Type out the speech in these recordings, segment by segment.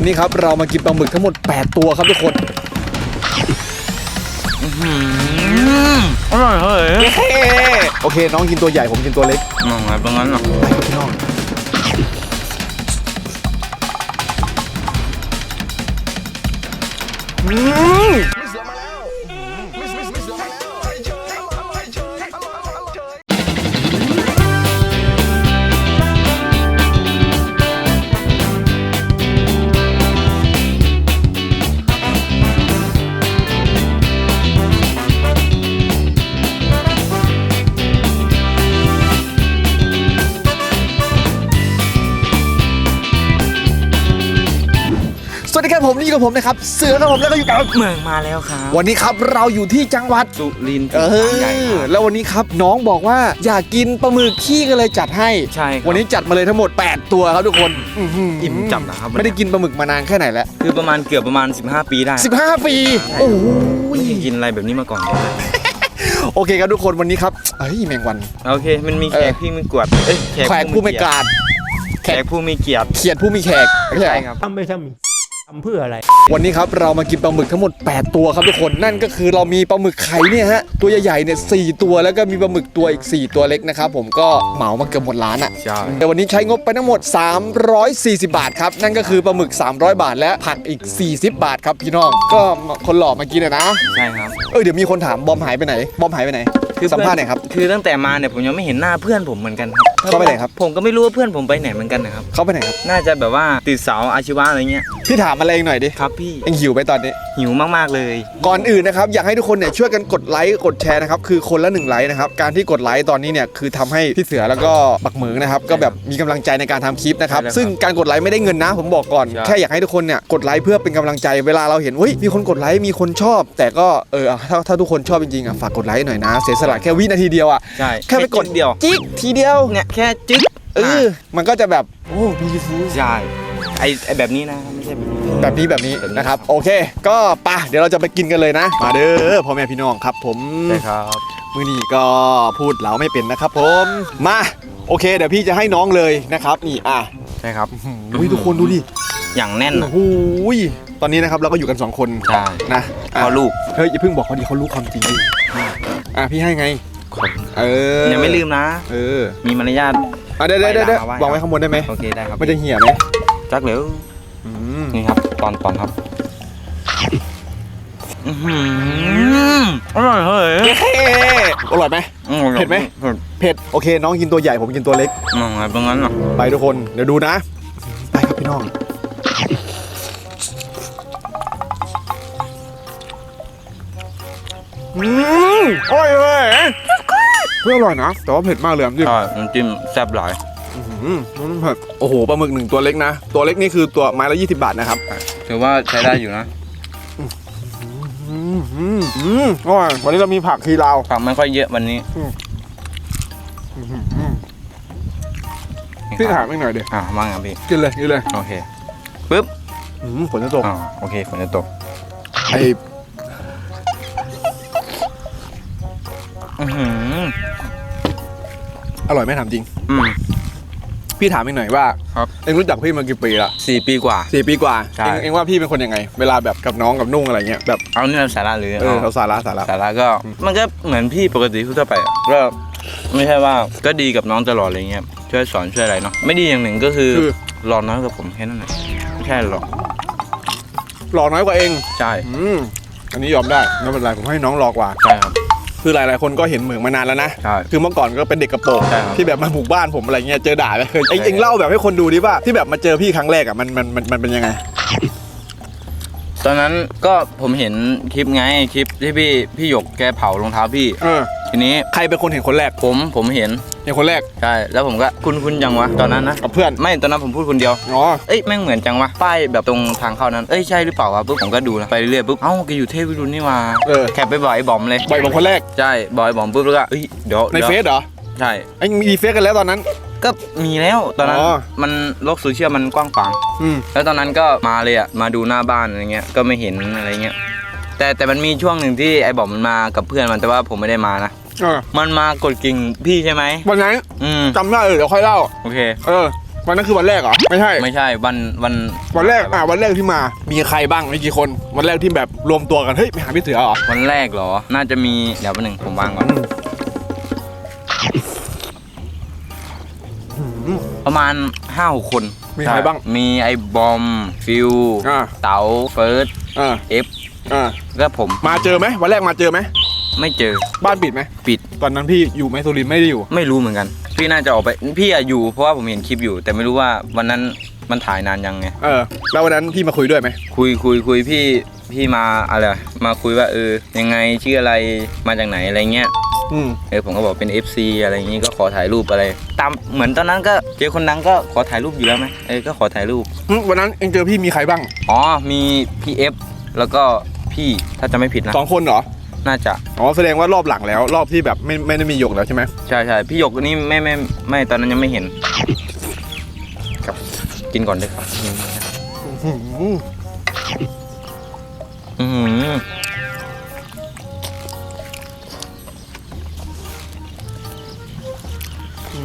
วันนี้ครับเรามากินปลาหมึกทั้งหมด 8 ตัวครับทุกคนอร่อยเฮ้ยโอเค น้องกินตัวใหญ่ผมกินตัวเล็กมองไงตรงนั้นหรอไปครับพี่น้อง วัสดีครับผมนี่กับผมนะครับเสือครับผมแล้วก็อยู่กับเมืองมาแล้วครับวันนี้ครับเราอยู่ที่จังหวัดสุรินทร์เอที่บางใหญ่อครับแล้ววันนี้ครับน้องบอกว่าอยากกินปลาหมึกขี้ก็เลยจัดให้ใช่ครับวันนี้จัดมาเลยทั้งหมด 8 ตัวครับทุกคนอื้อหือิ่มจับนะครับไม่ได้กินปลาหมึกมานานแค่ไหนแล้วคือประมาณเกือบประมาณ 15 ปีได้ 15 ปีโอ้โหไม่เคยกินอะไรแบบนี้มาก่อนเลยโอเคครับทุกคนวันนี้ครับเอ้ยแมงวันโอเคมันมีเอแขอกพี่มีกวดเอ้ยแขกผู้ไม่กเยรติราดแขกผู้มีเกียรติเขียดผู้มีแขกไม่ใช่ใช่เหรอครับทำไปทำ ทำเพื่ออะไร วันนี้ครับเรามากินปลาหมึกทั้งหมด 8 ตัวครับทุกคนนั่นก็คือเรามีปลาหมึกไข่เนี่ยฮะตัวใหญ่ๆเนี่ยสตัวแล้วก็มีปลาหมึกตัวอีก 4 ตัวเล็กนะครับผมก็เหมามาเกือบหมดร้านอะใช่แต่วันนี้ใช้งบไปทั้งหมด 340 บาทครับนั่นก็คือปลาหมึก 300 บาท และผักอีก 40 บาทครับพี่น้องก็คนหล่อมากินอะนะใช่ครับเออเดี๋ยวมีคนถามบอมหายไปไหนบอมหายไปไหนคือสัมภาษณ์หน่อยครับ คือตั้งแต่มาเนี่ยผมยังไม่เห็นหน้าเพื่อนผมเหมือนกันครับเขาไปไหนครับ ผมก็ไม่รู้ว่าเพื่อนผมไปไหนเหมือนกันนะครับ เขาไปไหนครับ น่าจะแบบว่าติดเสาอาชีวะอะไรเงี้ย พี่ถามอะไรเองหน่อยดิ ครับพี่ เองหิวไปตอนนี้ หิวมากๆเลย ก่อนอื่นนะครับ อยากให้ทุกคนเนี่ยช่วยกันกดไลค์กดแชร์นะครับ คือคนละหนึ่งไลค์นะครับ การที่กดไลค์ตอนนี้เนี่ยคือทำให้พี่เสือแล้วก็บักเหมืองนะครับ ก็แบบมีกำลังใจในการทำคลิปนะครับใช่ครับ ซึ่งการกดไลค์ไม่ได้เงินนะ ผมบอกก่อนใช่แค่อยากให้ทุกคนเนี่ยกดไลค์เพื่อเป็นกำลังใจ เวลาเราเห็นเฮ้ยมีคนกดไลค์มีคนชอบ แต่ก็เออถ้าถ้าทุกคนชอบจริงๆอะฝากกดไลค์หน่อยนะ เสียสละแค่วินาทีเดียวอะใช่แค่ไปกดจิ๊เดียวจิ๊กทีเดียวเนี่ยแค่จึ๊กเออมันก็จะแบบ โอ้มีฟูใช่ไอไอแบบนี้นะไม่ใช่แบบนี้ แบบนี้แบบนี้แบบนี้นะครับ โอเค ก็ไปะเดี๋ยวเราจะไปกินกันเลยนะ มาเด้อพ่อแม่พี่น้องครับ ผมใช่ครับ มือนี้ก็พูดเหลาไม่เป็นนะครับ ผมมาโอเค เดี๋ยวพี่จะให้น้องเลยนะครับ นี่อะใช่ครับอุ้ยทุกคนดูดิอย่างแน่นโอ้อะโหยตอนนี้นะครับเราก็อยู่กันสองคนใช่นะอะพอลูกเฮ้ยอย่าเพิ่งบอกเขาดิเขารู้ความจริงดิอะพี่ให้ไง เออยังไม่ลืมนะ เออมีมารยาท อะเดี๋ยวเดี๋ยวเดี๋ยวเดี๋ยวไปด่าไว้วางไว้ข้างบนได้ไหมโอเคได้ครับ มันจะเหี่ยไหมจักเหลวอืมนี่ครับตอนตอนครับอื้อหืออร่อยเฮ้ยเฮ้อร่อยไหมเผ็ดไหม เผ็ดเผ็ดโอเค น้องกินตัวใหญ่ผมกินตัวเล็กมองอะไรตรงนั้นเหรอไปทุกคนเดี๋ยวดูนะ ไปครับพี่น้อง อืมอร่อยเลย เพื่ออร่อยนะแต่ว่าเผ็ดมากเลยอะจริงใช่น้ำจิ้มแซ่บหลายอืมมันเผ็ดโอ้โหปลาหมึกหนึ่งตัวเล็กนะ ตัวเล็กนี่คือตัวไม้ละ 20 บาทนะครับถือว่าใช้ได้อยู่นะอืมอืมอืมอร่อยวันนี้เรามีผักคีราวผักไม่ค่อยเยอะวันนี้พี่ถามอีกหน่อยเดี๋ยวอ่าว่างครับพี่กินเลยกินเลยโอเคปึ๊บอืมฝนจะตกอ่าโอเคฝนจะตกไออือหือ อร่อยไหมถามจริง อืม พี่ถามอีกหน่อยว่าครับ เอ็งรู้จักพี่มากี่ปีละสี่ปีกว่า สี่ปีกว่าใช่ เอ็งเอ็งว่าพี่เป็นคนยังไง เวลาแบบกับน้องกับนุ่งอะไรเงี้ยแบบเอาเนี่ยสาระหรือเออเอาเขาสาระสาระ สาระก็ มันก็เหมือนพี่ปกติทั่วไปอะก็ไม่ใช่ว่าก็ดีกับน้องตลอดอะไรเงี้ยช่วยสอนช่วยอะไรเนาะไม่ดีอย่างหนึ่งก็คือคือ รอน้อยกว่าผมแค่นั้นแหละไม่ใช่หรอกหล่อน้อยกว่าเอง ใช่อืมอันนี้ยอมได้ไม่เป็นไรผมให้น้องหลอกกว่า ใช่ครับ คือหลายๆ คนก็เห็นเหมืองมานานแล้วนะ ใช่คือเมื่อก่อนก็เป็นเด็กกระโปรงใช่ครับ ที่แบบมาบุกบ้านผมอะไรเงี้ยเจอด่าไหมเคยเอ็งใช่เอ็งเล่าแบบให้คนดูดิว่าที่แบบมาเจอพี่ครั้งแรกอะมันมันมันมันเป็นยังไง ตอนนั้นก็ผมเห็นคลิปไงคลิปที่พี่พี่หยกแกเผารองเท้าพี่ เออ ทีนี้ใครเป็นคนเห็นคนแรกผมผมเห็นเห็นคนแรกใช่แล้วผมก็คุณคุณยังวะตอนนั้นนะกับเพื่อนไม่ตอนนั้นผมพูดคนเดียวอ๋อเอ้ยแม่งเหมือนจังวะป้ายแบบตรงทางเข้านั้นเอ้ยใช่หรือเปล่าวะปุ๊บผมก็ดูนะไปเรื่อยๆปุ๊บเอ้าแกอยู่เทพวิรุณนี่มาเออแคปไปบ่อยไอ้บอมเลยบ่อยกว่าคนแรกใช่บอยบอมปุ๊บแล้วก็เอ้ยเดี๋ยวในดี๋ยวเฟซเหรอใช่เอ็งมีเฟซกันแล้วตอนนั้น ก็มีแล้วตอนนั้นอ๋อ มันโลกโซเชียลมันกว้างขวาง อืมแล้วตอนนั้นก็มาเลยอะ มาดูหน้าบ้านอะไรเงี้ย ก็ไม่เห็นอะไรเงี้ย แต่แต่มันมีช่วงหนึ่งที่ไอ้บอมมันมากับเพื่อนมันแต่ว่าผมไม่ได้มานะเออมันมากดกิ่งพี่ใช่ไหมวันนั้นอืมจำได้เออเดี๋ยวค่อยเล่า โอเค เออ วันนั้นคือวันแรกเหรอ ไม่ใช่ ไม่ใช่วันวันวันแรก อะ วันแรกที่มา มีใครบ้าง มีกี่คน วันแรกที่แบบรวมตัวกัน เฮ้ย ไปหาพี่เสือเหรอ วันแรกเหรอ น่าจะมีเดี๋ยวแป๊บนึงผมวางก่อนประมาณห้าหกคนมีใครบ้างมีไอ้บอมฟิวอ่า เต๋าเฟิร์สอ่าเอฟ อ่าแล้วผมมาเจอไหมวันแรกมาเจอไหมไม่เจอ บ้านปิดไหมปิด ตอนนั้นพี่อยู่ไหมสุรินทร์ไม่ได้อยู่ ไม่รู้เหมือนกัน พี่น่าจะออกไปพี่อะอยู่เพราะว่าผมเห็นคลิปอยู่ แต่ไม่รู้ว่าวันนั้นมันถ่ายนานยังไง เออแล้ววันนั้นพี่มาคุยด้วยไหมคุยคุยคุยพี่พี่มาอะไรอะมาคุยว่าเออยังไงชื่ออะไรมาจากไหนอะไรเงี้ยอืมเออผมก็บอกเป็น FC อะไรอย่างงี้ก็ขอถ่ายรูปอะไร ตามเหมือนตอนนั้นก็เจอคนดังก็ขอถ่ายรูปอยู่แล้วไหมเออก็ขอถ่ายรูปหึวันนั้นเองเจอพี่มีใครบ้าง อ๋อมีพี่เอฟแล้วก็ พี่ถ้าจะไม่ผิดนะสองคนเหรอ น่าจะอ๋อแสดงว่ารอบหลังแล้ว รอบที่แบบไม่ไม่ได้มีหยกแล้วใช่ไหมใช่ใช่พี่หยกนี่ไม่ไม่ไม่ตอนนั้นยังไม่เห็นครับกินก่อนเลยครับอื้อหืออือหือ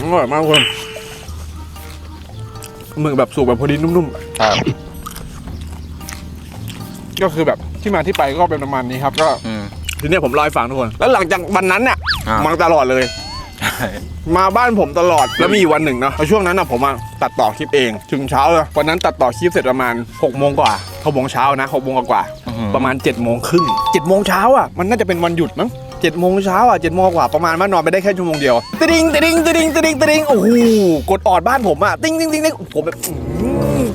อร่อยมากคนหมึกแบบสุกแบบพอดีนุ่มครับๆ ก็คือแบบที่มาที่ไปก็เป็นประมาณนี้ครับ ก็อืม ทีเนี้ยผมเล่าให้ฟังทุกคน แล้วหลังจากวันนั้นเนี่ยอ่ามาตลอดเลยใช่มาบ้านผมตลอดแล้วมีอยู่วันหนึ่งเนาะแล้วช่วงนั้นนะผมอะตัดต่อคลิปเอง ถึงเช้าเลยวันนั้นตัดต่อคลิปเสร็จประมาณ6กโมงกว่าหกโมงเช้านะหกโมงกว่าอื้อหือประมาณ7จ็ดโมงครึ่งเจ็ดโมงเช้าอะมันน่าจะเป็นวันหยุดมั้ง เจ็ดโมงเช้าอะเจ็ดโมงกว่าประมาณว่านอนไปได้แค่ชั่วโมงเดียวติดิงติดิงติดิงติดิงติดิงโอ้โหกดออดบ้านผมอะติ้งติ้งติ้งติ้งผมแบบ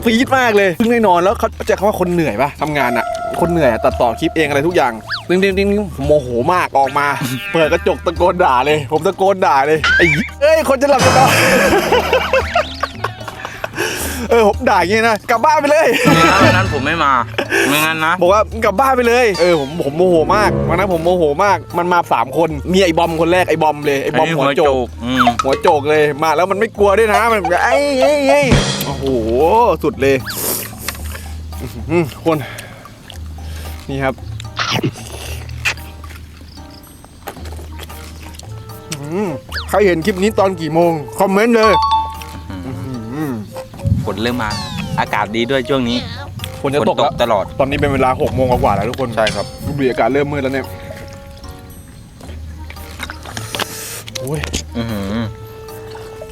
ฟีดมากเลยเพิ่งได้นอนแล้วเขาจะคำว่าคนเหนื่อยปะทำงานอะคนเหนื่อยตัดต่อคลิปเองอะไรทุกอย่างติ้งติ้งติ้งผมโมโหมากออกมา เปิดกระจกตะโกนด่าเลย ผมตะโกนด่าเลยไอ้เหี้ยเอ้ยคนจะหลับจะนอน เออผมด่าอย่างงี้นะกลับบ้านไปเลยนี่นะวันนั้นผมไม่มาไม่งั้นนะ บอกว่ากลับบ้านไปเลย เออผมผมโมโหมากวันนั้นผมโมโหมาก มันมาสามคนมีไอ้บอมคนแรกไอ้บอมเลยไอ้บอมนนี้หัวโจก อืมหัวโจกเลยมาแล้วมันไม่กลัวด้วยนะมันแบบไอ้ไอ้ไอ้โอ้โหสุดเลยอื้อหือคนนี่ครับอื้อใครเห็นคลิปนี้ตอนกี่โมง คอมเมนต์เลยอื้อหือฝน เริ่มมา อากาศดีด้วยช่วงนี้ฝนจะฝนตกตแล้กวตลอด ตอนนี้เป็นเวลาหกโมงกว่าๆแล้วทุกคนใช่ครับดูดิอากาศเริ่มมืดแล้วเนี่ยโอ้ยอือหือ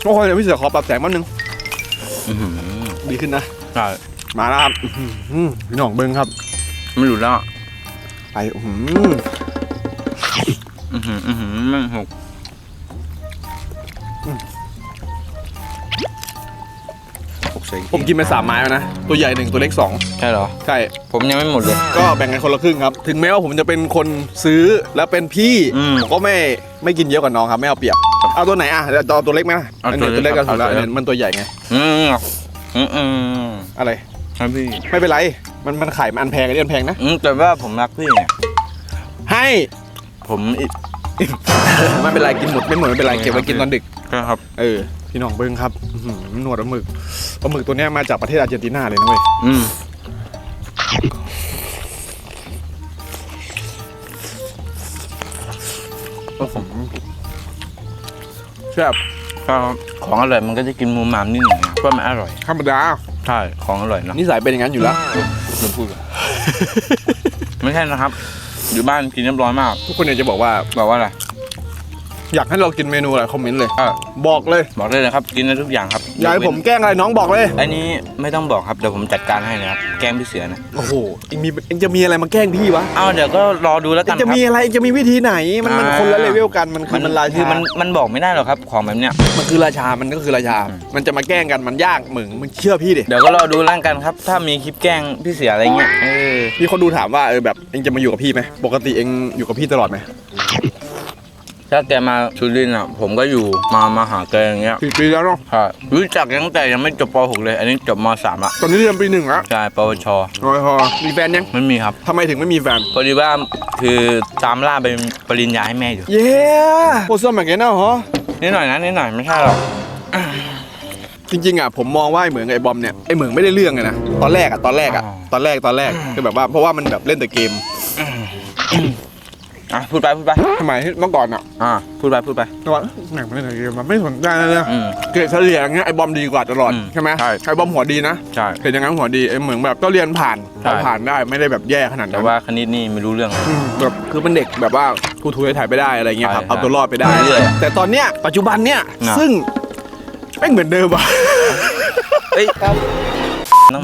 โอ้ยเดี๋ยวพี่เสือขอปรับแสงมันนึงอือหือดีขึ้นนะ ใช่มาแล้วครับอื้อหือพี่หน่องเบิ้งครับไม่หลุดแล้วไปอื้อหืออือหืออือหือแม่งหก ใส่ผมกินไปสามไม้แล้วนะ ตัวใหญ่หนึ่งตัวเล็กสองใช่เหรอ ใช่ ผมยังไม่หมดเลย ก็แบ่งกันคนละครึ่งครับ ถึงแม้ว่าผมจะเป็นคนซื้อและเป็นพี่อืมผมก็ไม่ไม่กินเยอะกว่าน้องครับไม่เอาเปรียบ เอาตัวไหนอะเดี๋ยวเอาตัวเล็กไหมเอาอันตันี้วตัวเล็เล็กกกันสุดแล้วเอาตัวเล็กอันนี้มันตัวใหญ่ไงอืมอืมอืมอะไร ครับพี่ไม่เป็นไร มันมันขายมันอันแพงอันนี้อันแพงนะ อืมแต่ว่าผมรักพี่ไงให้ผมอิไม่เป็นไรกินหมดไม่หมดไม่เป็นไรเก็บไว้กินตอนดึก ครับ เออ พี่น้องเบิ้งครับอื้อหือหนวดปลาหมึกปลาหมึกตัวเนี้ยมาจากประเทศอาร์เจนตินาเลยนะเว้ยอืมแซ่บก็ของอร่อยมันก็จะกินมูมามนิดหนึ่งนะเพราะมันอร่อย ธรรมดาใช่ ของอร่อยเนอะนิสัยเป็นอย่างนั้นอยู่แล้วลืมพูดเลยไม่ใช่นะครับ อยู่บ้านกินเรียบร้อยมาก ทุกคนเนี่ยจะบอกว่า บอกว่าอะไร อยากให้เรากินเมนูอะไรคอมเมนต์เลยอะบอกเลยบอกได้เลยครับ กินได้ทุกอย่างครับอยากให้ผมแกล้งอะไรน้องบอกเลยอันนี้ไม่ต้องบอกครับเดี๋ยวผมจัดการให้เลยครับแกล้งพี่เสือนะโอ้โหเองมีเองจะมีอะไรมาแกล้งพี่วะเอาเดี๋ยวก็รอดูแล้วเอกังนคจะรับมีอะไรเองจะมีวิธีไหนมันมันอ่าคนละเลเวลกันมันคือมันราคือชามันมันบอกไม่ได้หรอกครับของแบบเนี้ย มันคือราชามันก็คือราชาอืมมันจะมาแกล้งกันมันยากมึงมึงเชื่อพี่ดิเดี๋ยวก็รอดูแล้วกันครับ ถ้ามีคลิปแกล้งพี่เสืออะไรเงี้ยเออมีคนดูถามว่าเออแบบเองจะมาอยู่กับพี่ไหมปกติเองอยู่กับพี่ตลอดไหม ถ้าแกมาสุรินทร์อะ ผมก็อยู่มามาหาแกอย่างเงี้ยสี่ปีแล้วเนาะใช่รู้จักตั้งแต่ยังไม่จบป .6 เลย อันนี้จบม .3 ละตอนนี้เรียนปีหนึ่งแล้วใช่ปวชโอ้ยพอมีแฟนยังไม่มีครับทำไมถึงไม่มีแฟน พอดีว่าคือตามล่าเป็นปริญญาให้แม่อยู่ เย้โคตรสมัยกันเนาะฮะนิดหน่อยนะนิดหน่อยไม่ใช่หรอก จริงๆอะผมมองว่าไอ้เหมืองกับไอ้บอมเนี่ยไอ้เหมืองไม่ได้เรื่องเลยนะตอนแรกอะตอนแรกอะตอนแรกตอนแรกคือแบบว่าเพราะว่ามันแบบเล่นแต่เกม อะพูดไปพูดไปสมัยเมื่อก่อนอะอ่าพูดไปพูดไปแต่ว่าแหม่งไม่ได้เกมมันไม่สนใจเลยนะอืม เกรดเฉลี่ยอย่างเงี้ยไอ้บอมดีกว่าตลอดอืมใช่ไหมใช่ ไอ้บอมหัวดีนะใช่เห็นอย่างนั้นหัวดีไอ้เหมือนแบบก็เรียนผ่านใช่เราผ่านได้ไม่ได้แบบแย่ขนาดแต่นั้นว่าคณิตนี่ไม่รู้เรื่องอืมแบบคือเป็นเด็กแบบว่าทูทูถ่ายไปได้อะไรเงี้ยครับใช่เอาตัวรอดไปได้เรื่อยแต่ตอนเนี้ยปัจจุบันเนี้ยน่ะซึ่งไม่งเหมือนเดิมอะ เอ้ยน้อง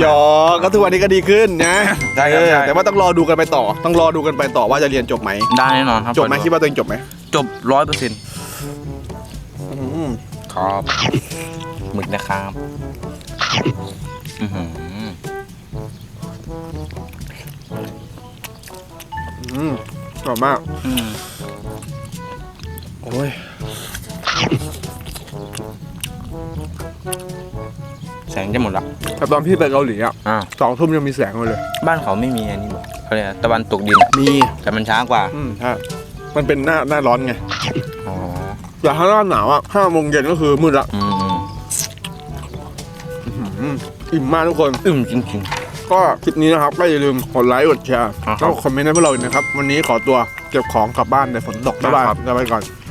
หยอกก็ทุกวันนี้ก็ดีขึ้นนะใช่ครับเออใช่แต่ว่าต้องรอดูกันไปต่อ ต้องรอดูกันไปต่อว่าจะเรียนจบไหมได้แน่นอนครับจบไหมคิดว่าตัวเองจบไหมจบร้อยเปอร์เซ็นต์อืมครับหมึกนะครับอื้อหืออืมอร่อยมากอืมโอ้ยแสงจะหมดละ แต่ตอนพี่ไปเกาหลีอะอ่าสองทุ่มยังมีแสงอยู่เลย บ้านเขาไม่มีอันนี้บอกเขาเรียกอะไรตะวันตกดินมีแต่มันช้ากว่าอืมใช่มันเป็นหน้าหน้าร้อนไงอ๋อแต่ถ้าหน้าหนาวอะห้าโมงเย็นก็คือมืดละอืมอืมอืมอิ่มมากทุกคนอึมจริง ก็คลิปนี้นะครับก็อย่าลืมกดไลค์กดแชร์อ่าครับแล้วคอมเมนต์ให้พวกเราด้วยนะครับ วันนี้ขอตัวเก็บของกลับบ้านในฝนตกบ๊ายบายครับ ลาไปก่อน ๆ